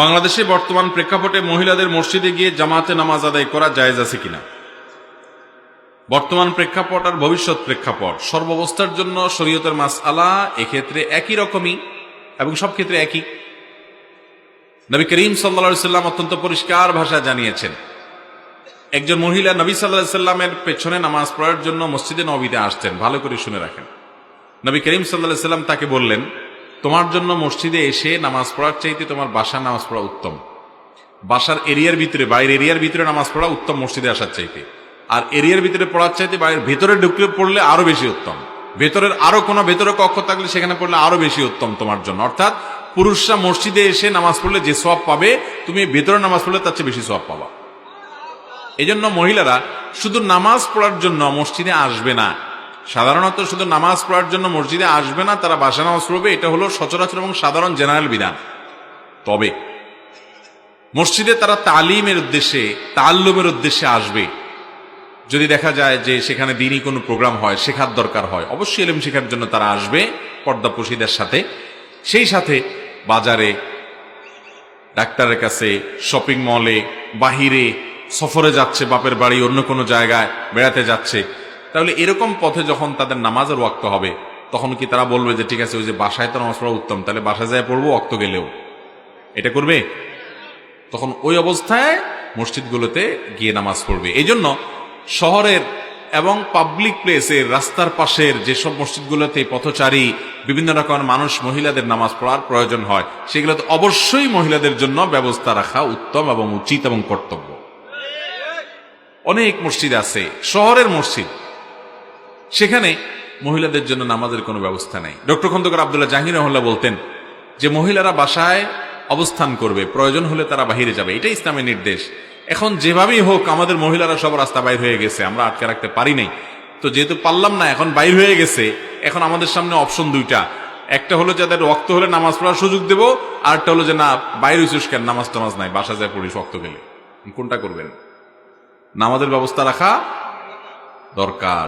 বাংলাদেশে বর্তমান প্রেক্ষাপটে মহিলাদের মসজিদে গিয়ে জামাতে নামাজ আদায় করা জায়েজ আছে কিনা? বর্তমান প্রেক্ষাপট আর ভবিষ্যৎ প্রেক্ষাপট সর্বাবস্থার জন্য শরীয়তের মাস আলা এক্ষেত্রে একই রকমই এবং সব ক্ষেত্রে একই। নবী করিম সাল্লা সাল্লাম অত্যন্ত পরিষ্কার ভাষা জানিয়েছেন, একজন মহিলা নবী সাল্লাহ সাল্লামের পেছনে নামাজ পড়ার জন্য মসজিদে নবীতে আসতেন। ভালো করে শুনে রাখেন। নবী করিম সাল্লাহ সাল্লাম তাকে বললেন তোমার জন্য মসজিদে এসে নামাজ পড়ার চাইতে তোমার বাসার নামাজ পড়া উত্তম। বাসার এরিয়ার ভিতরে, বাইরের এরিয়ার ভিতরে নামাজ পড়া উত্তম মসজিদে আসার চাইতে। আর এরিয়ার ভিতরে পড়ার চাইতে বাইরের ভেতরে ঢুকলে পড়লে আরও বেশি উত্তম। ভেতরের আরও কোনো ভেতরে কক্ষ থাকলে সেখানে পড়লে আরও বেশি উত্তম তোমার জন্য। অর্থাৎ পুরুষরা মসজিদে এসে নামাজ পড়লে যে সব পাবে, তুমি ভেতরে নামাজ পড়লে তার চেয়ে বেশি সব পাবা। এই জন্য মহিলারা শুধু নামাজ পড়ার জন্য মসজিদে আসবে না সাধারণত শুধু নামাজ পড়ার জন্য মসজিদে আসবে না, তারা বাসা নামাজ পড়বে, এটা হলো সচরাচর এবং সাধারণ জেনারেল বিধান। তবে মসজিদে তারা তালিমের উদ্দেশ্যে, তাল্লুমের উদ্দেশ্যে আসবে। যদি দেখা যায় যে সেখানে দিনই কোনো প্রোগ্রাম হয়, শেখার দরকার হয়, অবশ্যই এলেম শেখার জন্য তারা আসবে পর্দাপসীদের সাথে। সেই সাথে বাজারে, ডাক্তারের কাছে, শপিং মলে, বাহিরে, সফরে যাচ্ছে, বাপের বাড়ি অন্য কোনো জায়গায় বেড়াতে যাচ্ছে তাহলে এরকম পথে যখন তাদের নামাজের ওয়াক্ত হবে, তখন কি তারা বলবে যে, ঠিক আছে, ওই যে বাসায় তো নামাজ পড়া উত্তম, তাহলে বাসায় যায় পড়ব ওক্ত গেলেও? এটা করবে? তখন ওই অবস্থায় মসজিদগুলোতে গিয়ে নামাজ পড়বে। এই জন্য শহরের এবং পাবলিক প্লেসের রাস্তার পাশের যেসব মসজিদগুলোতে পথচারী, বিভিন্ন রকমের মানুষ, মহিলাদের নামাজ পড়ার প্রয়োজন হয়, সেগুলোতে অবশ্যই মহিলাদের জন্য ব্যবস্থা রাখা উত্তম এবং উচিত এবং কর্তব্য। অনেক মসজিদ আছে, শহরের মসজিদ সেখানে মহিলাদের জন্য নামাজের কোনো ব্যবস্থা নেই। ডক্টর খন্দকার আবদুল্লাহ জাহির রহল্লা বলতেন, যে মহিলারা বাসায় অবস্থান করবে, প্রয়োজন হলে তারা বাহিরে যাবে। এটা ইসলামের নির্দেশ। এখন যেভাবেই হোক, আমাদের মহিলারা সব রাস্তা বাইর হয়ে গেছে, আমরা আটকে রাখতে পারি নাই। তো যেহেতু পারলাম না, এখন বাইর হয়ে গেছে, এখন আমাদের সামনে অপশন দুইটা। একটা হলো যাদের রক্ত হলে নামাজ পড়ার সুযোগ দেবো আরটা হলো যে, না, বাইরে হইছিস কেন? নামাজ টামাজ নাই, বাসা যায় পড়িস রক্ত গেলে। কোনটা করবেন? নামাজের ব্যবস্থা রাখা দরকার।